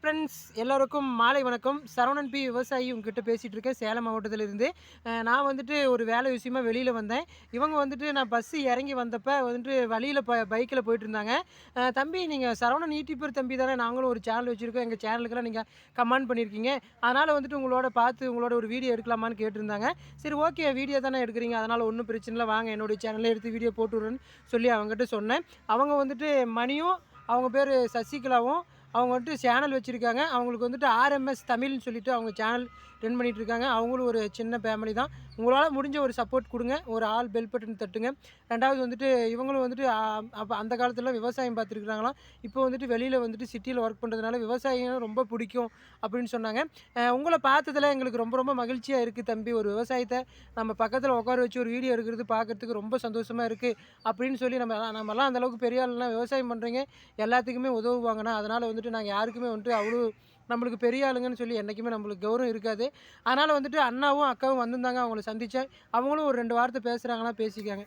Friends எல்லோருக்கும் மாலை வணக்கம். சரவணன் பி விவசாயி உங்ககிட்ட பேசிகிட்டு இருக்கேன் சேலம் மாவட்டத்திலிருந்து. நான் வந்துட்டு ஒரு வேலை விஷயமா வெளியில் வந்தேன். இவங்க வந்துட்டு நான் பஸ்ஸு இறங்கி வந்தப்போ வந்துட்டு வழியில் ப பைக்கில் போயிட்டு இருந்தாங்க. தம்பி நீங்கள் சரவணன் யூடியூபர் தம்பி தானே? நாங்களும் ஒரு சேனல் வச்சுருக்கோம். எங்கள் சேனலுக்கெல்லாம் நீங்கள் கமெண்ட் பண்ணியிருக்கீங்க அதனால் வந்துட்டு உங்களோட பார்த்து உங்களோட ஒரு வீடியோ எடுக்கலாமான்னு கேட்டிருந்தாங்க. சரி ஓகே வீடியோ தானே எடுக்கிறீங்க. அதனால் ஒன்றும் பிரச்சனை இல்லை. வாங்க என்னுடைய சேனலில் எடுத்து வீடியோ போட்டுடுறேன்னு சொல்லி அவங்ககிட்ட சொன்னேன். அவங்க வந்துட்டு மணியும் அவங்க பேர் சசிகலாவும் அவங்க வந்துட்டு சேனல் வச்சுருக்காங்க. அவங்களுக்கு வந்துட்டு ஆர்எம்எஸ் தமிழ்னு சொல்லிவிட்டு அவங்க சேனல் ரன் பண்ணிகிட்டு இருக்காங்க அவங்களும் ஒரு சின்ன ஃபேமிலி தான். உங்களால் முடிஞ்ச ஒரு சப்போர்ட் கொடுங்க. ஒரு ஆள் பெல் பட்டன் தட்டுங்க. ரெண்டாவது வந்துட்டு இவங்களும் வந்துட்டு அப்போ அந்த காலத்தில் விவசாயம் பார்த்துருக்குறாங்களாம் இப்போ வந்துட்டு வெளியில் வந்துட்டு சிட்டியில் ஒர்க் பண்ணுறதுனால விவசாயம் ரொம்ப பிடிக்கும் அப்படின்னு சொன்னாங்க. உங்களை பார்த்ததில் எங்களுக்கு ரொம்ப ரொம்ப மகிழ்ச்சியாக இருக்குது தம்பி. ஒரு விவசாயத்தை நம்ம பக்கத்தில் உட்கார வச்சு ஒரு வீடியோ எடுக்கிறது பார்க்குறதுக்கு ரொம்ப சந்தோஷமாக இருக்குது அப்படின்னு சொல்லி நம்ம நம்மலாம் அந்தளவுக்கு பெரிய ஆளுலாம் விவசாயம் பண்ணுறீங்க எல்லாத்துக்குமே உதவுவாங்கண்ணா. அதனால் வந்துட்டு நாங்கள் யாருக்குமே வந்துட்டு அவ்வளோ நம்மளுக்கு பெரிய ஆளுங்கன்னு சொல்லி என்றைக்குமே நம்மளுக்கு கௌரவம் இருக்காது. அதனால் வந்துட்டு அண்ணாவும் அக்காவும் வந்திருந்தாங்க அவங்கள சந்தித்தேன் அவங்களும் ஒரு ரெண்டு வார்த்தை பேசுகிறாங்கன்னா பேசிக்காங்க.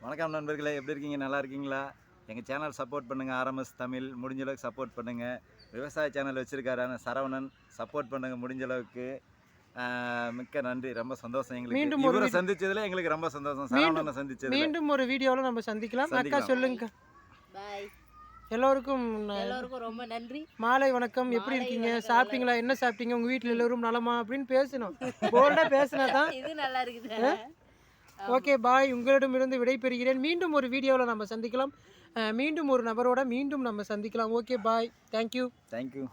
வணக்கம் நண்பர்களே எப்படி இருக்கீங்க? நல்லா இருக்கீங்களா? எங்கள் சேனல் சப்போர்ட் பண்ணுங்கள் ஆர்எம்எஸ் தமிழ் முடிஞ்ச அளவுக்கு சப்போர்ட் பண்ணுங்கள் விவசாய சேனல் வச்சுருக்காரு சரவணன். சப்போர்ட் பண்ணுங்கள் முடிஞ்ச அளவுக்கு. ஆஹ் மிக்க நன்றி. ரொம்ப சந்தோஷம் எங்களுக்கு. மீண்டும் ஒரு சந்திச்சதுல எங்களுக்கு ரொம்ப சந்தோஷம். சரவணனை சந்திச்சதுல. மீண்டும் ஒரு வீடியோவில் நம்ம சந்திக்கலாம். அக்கா. சொல்லுங்க. பாய் எல்லோருக்கும் எல்லோருக்கும் ரொம்ப நன்றி. மாலை வணக்கம். எப்படி இருக்கீங்க? சாப்பிட்டீங்களா? என்ன சாப்பிட்டீங்க? உங்கள் வீட்டில் எல்லோரும் நலமா? அப்படின்னு பேசணும். போல்டாக பேசினா தான். இது நல்லா இருக்குது. ஓகே பாய் உங்களிடமிருந்து விடைபெறுகிறேன். மீண்டும் ஒரு வீடியோவில் நம்ம சந்திக்கலாம். மீண்டும் ஒரு நபரோட மீண்டும் நம்ம சந்திக்கலாம். Okay bye thank you thank you